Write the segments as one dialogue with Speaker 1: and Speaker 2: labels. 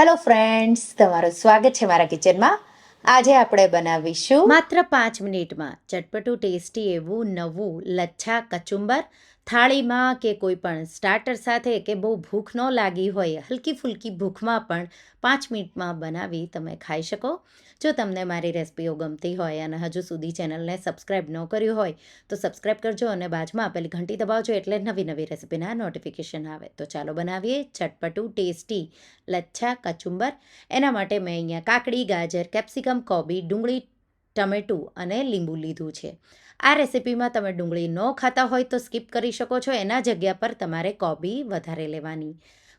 Speaker 1: Hello friends તમારું સ્વાગત છે મારા કિચનમાં. આજે આપણે બનાવીશું
Speaker 2: માત્ર પાંચ મિનિટમાં. ચટપટું, ટેસ્ટી એવું નવું લચ્છા કચુંબર થાળીમાં કે કોઈ પણ સ્ટાર્ટર સાથે કે બહુ ભૂખ ન લાગી હોય હલકી ફુલકી ભૂખમાં પણ પાંચ મિનિટમાં બનાવી તમે ખાઈ શકો. જો તમને મારી રેસિપીઓ ગમતી હોય અને હજુ સુધી ચેનલને સબસ્ક્રાઈબ ન કર્યું હોય, તો સબસ્ક્રાઈબ કરજો અને બાજુમાં આપેલી ઘંટી દબાવજો એટલે નવી નવી રેસિપીના નોટિફિકેશન આવે. તો ચાલો બનાવીએ ચટપટું ટેસ્ટી લચ્છા કચુંબર. એના માટે મેં અહીંયા કાકડી, ગાજર, કેપ્સિકમ, કોબી, ડુંગળી ટમેટું અને લીંબુ લીધું છે. આ રેસિપીમાં તમે ડુંગળી ન ખાતા હોય તો સ્કીપ કરી શકો છો. એના જગ્યા પર તમારે કોબી વધારે લેવાની.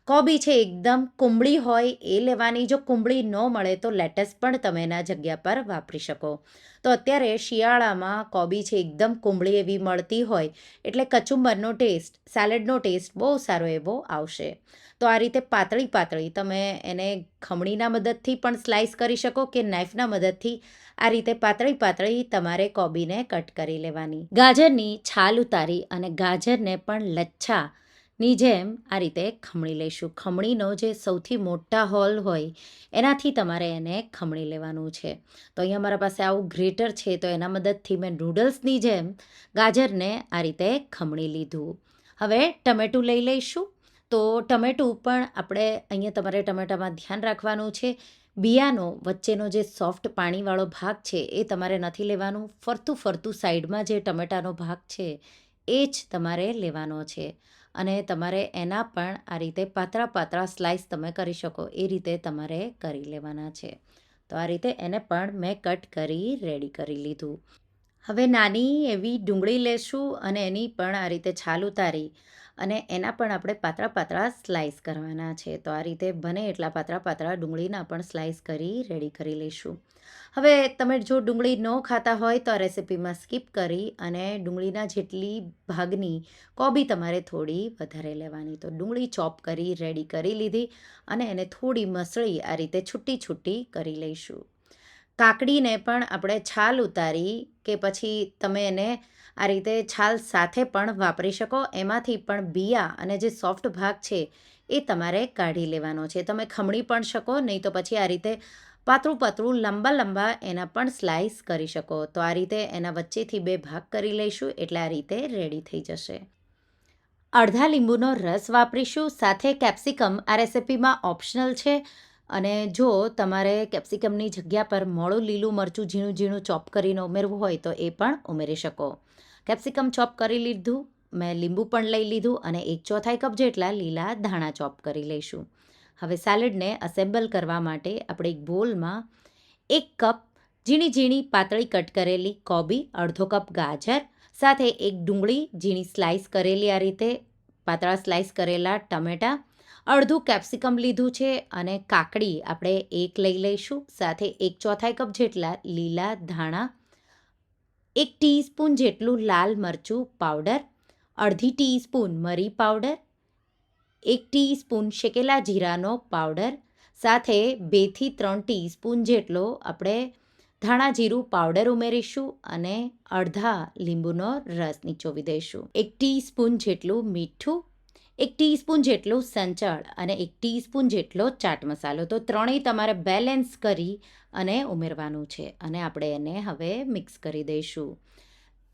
Speaker 2: કોબી છે એકદમ કુંબળી હોય એ લેવાની જો કુંબળી ન મળે તો લેટેસ પણ તમે એના જગ્યા પર વાપરી શકો. તો અત્યારે શિયાળામાં કોબી છે એકદમ કુંબળી એવી મળતી હોય એટલે કચુંબરનો ટેસ્ટ, સેલેડનો ટેસ્ટ બહુ સારો એવો આવશે. તો આ રીતે પાતળી પાતળી તમે એને ખમણીના મદદથી પણ સ્લાઈસ કરી શકો કે નાઇફના મદદથી આ રીતે પાતળી પાતળી તમારે કોબીને કટ કરી લેવાની. ગાજરની છાલ ઉતારી અને ગાજરને પણ લચ્છાની જેમ આ રીતે ખમણી લઈશું. ખમણીનો જે સૌથી મોટા હોલ હોય, એનાથી તમારે એને ખમણી લેવાનું છે. તો અહીંયા મારા પાસે આવું ગ્રેટર છે, તો એના મદદથી મેં નૂડલ્સની જેમ ગાજરને આ રીતે ખમણી લીધું. હવે ટમેટું લઈ લઈશું. તો ટમેટું પણ આપણે અહીંયા તમારે ટમેટામાં ધ્યાન રાખવાનું છે. બિયાનો વચ્ચેનો જે સોફ્ટ પાણીવાળો ભાગ છે, એ તમારે નથી લેવાનું. ફરતું ફરતું સાઈડમાં જે ટમેટાનો ભાગ છે એ જ તમારે લેવાનો છે. અને તમારે એના પણ આ રીતે પાતળા પાતળા સ્લાઇસ તમે કરી શકો, એ રીતે તમારે કરી લેવાના છે. તો આ રીતે એને પણ મેં કટ કરી રેડી કરી લીધું. હવે નાની એવી ડુંગળી લેશું અને એની પણ આ રીતે છાલ ઉતારી. અને એના પણ આપણે પાતળા પાતળા સ્લાઈસ કરવાના છે. તો આ રીતે બને એટલા પાતળા પાતળા ડુંગળીના પણ સ્લાઈસ કરી રેડી કરી લઈશું. હવે તમે જો ડુંગળી ન ખાતા હોય તો આ રેસિપીમાં સ્કીપ કરી અને ડુંગળીના જેટલી ભાગની કોબી તમારે થોડી વધારે લેવાની. તો ડુંગળી ચોપ કરી રેડી કરી લીધી અને એને થોડી મસળી આ રીતે છૂટી છૂટી કરી લઈશું. કાકડીને પણ આપણે છાલ ઉતારી કે પછી તમે એને આ રીતે છાલ સાથે પણ વાપરી શકો. એમાંથી પણ બિયા અને જે સોફ્ટ ભાગ છે એ તમારે કાઢી લેવાનો છે. તમે ખમણી પણ શકો, નહીં તો પછી આ રીતે પાતળું પાતળું લાંબા લાંબા એના પણ સ્લાઇસ કરી શકો. તો આ રીતે એના વચ્ચેથી બે ભાગ કરી લઈશું, એટલે આ રીતે રેડી થઈ જશે. અડધા લીંબુનો રસ વાપરીશું. સાથે કેપ્સિકમ આ રેસિપીમાં ઓપ્શનલ છે. અને જો તમારે કેપ્સિકમની જગ્યા પર મોળું લીલું મરચું ઝીણું ઝીણું ચોપ કરીને ઉમેરવું હોય તો એ પણ ઉમેરી શકો. કેપ્સિકમ ચોપ કરી લીધું, મેં લીંબુ પણ લઈ લીધું અને એક ચોથાઈ કપ જેટલા લીલા ધાણા ચોપ કરી લઈશું. હવે સેલેડને અસેમ્બલ કરવા માટે આપણે એક બોલમાં એક કપ ઝીણી ઝીણી પાતળી કટ કરેલી કોબી, અડધો કપ ગાજર, સાથે એક ડુંગળી ઝીણી સ્લાઇસ કરેલી આ રીતે, પાતળા સ્લાઇસ કરેલા ટમેટાં અડધું કેપ્સિકમ લીધું છે અને કાકડી આપણે એક લઈ લઈશું. સાથે એક ચોથાઈ કપ જેટલા લીલા ધાણા, એક ટીસ્પૂન જેટલું લાલ મરચું પાવડર અડધી ટીસ્પૂન મરી પાવડર એક ટીસ્પૂન શેકેલા જીરાનો પાવડર સાથે બેથી ત્રણ ટીસ્પૂન જેટલો આપણે ધાણા જીરું પાવડર ઉમેરીશું અને અડધા લીંબુનો રસ નીચોવી દઈશું. એક ટીસ્પૂન જેટલું મીઠું એક ટીસ્પૂન જેટલું સંચળ અને એક ટીસ્પૂન જેટલો ચાટ મસાલો. તો ત્રણેય તમારે બેલેન્સ કરી અને ઉમેરવાનું છે અને આપણે એને હવે મિક્સ કરી દઈશું.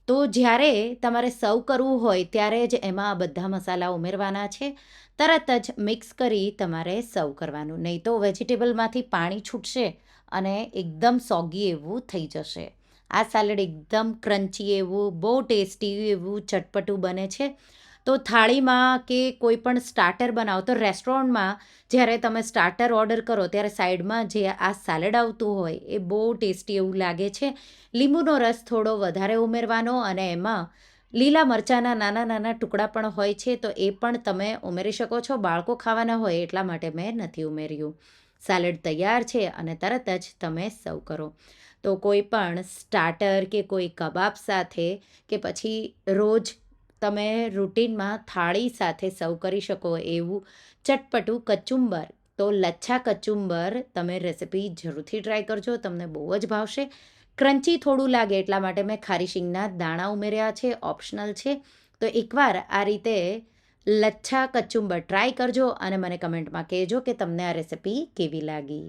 Speaker 2: તો જ્યારે તમારે સર્વ કરવું હોય ત્યારે જ એમાં આ બધા મસાલા ઉમેરવાના છે. તરત જ મિક્સ કરી તમારે સર્વ કરવાનું. નહીં તો વેજીટેબલમાંથી પાણી છૂટશે અને એકદમ સોગી એવું થઈ જશે. આ સેલડ એકદમ ક્રન્ચી એવું, બહુ ટેસ્ટી એવું ચટપટું બને છે. તો થાળીમાં કે કોઈ પણ સ્ટાર્ટર બનાવો, તો રેસ્ટોરન્ટમાં જ્યારે તમે સ્ટાર્ટર ઓર્ડર કરો, ત્યારે સાઈડમાં જે આ સેલેડ આવતું હોય, એ બહુ ટેસ્ટી એવું લાગે છે. લીંબુનો રસ થોડો વધારે ઉમેરવાનો અને એમાં લીલા મરચાંના નાના નાના ટુકડા પણ હોય છે, તો એ પણ તમે ઉમેરી શકો છો. બાળકો ખાવાના હોય એટલા માટે મેં નથી ઉમેર્યું. સેલેડ તૈયાર છે અને તરત જ તમે સર્વ કરો. તો કોઈ પણ સ્ટાર્ટર કે કોઈ કબાબ સાથે કે પછી રોજ તમે રૂટીનમાં થાળી સાથે સર્વ કરી શકો એવું ચટપટું કચુંબર. તો લચ્છા કચુંબર તમે રેસિપી જરૂરથી ટ્રાય કરજો, તમને બહુ જ ભાવશે. ક્રન્ચી થોડું લાગે એટલા માટે મેં ખારી શીંગના દાણા ઉમેર્યા છે, ઓપ્શનલ છે. તો એકવાર આ રીતે લચ્છા કચુંબર ટ્રાય કરજો અને મને કમેન્ટમાં કહેજો કે તમને આ રેસિપી કેવી લાગી.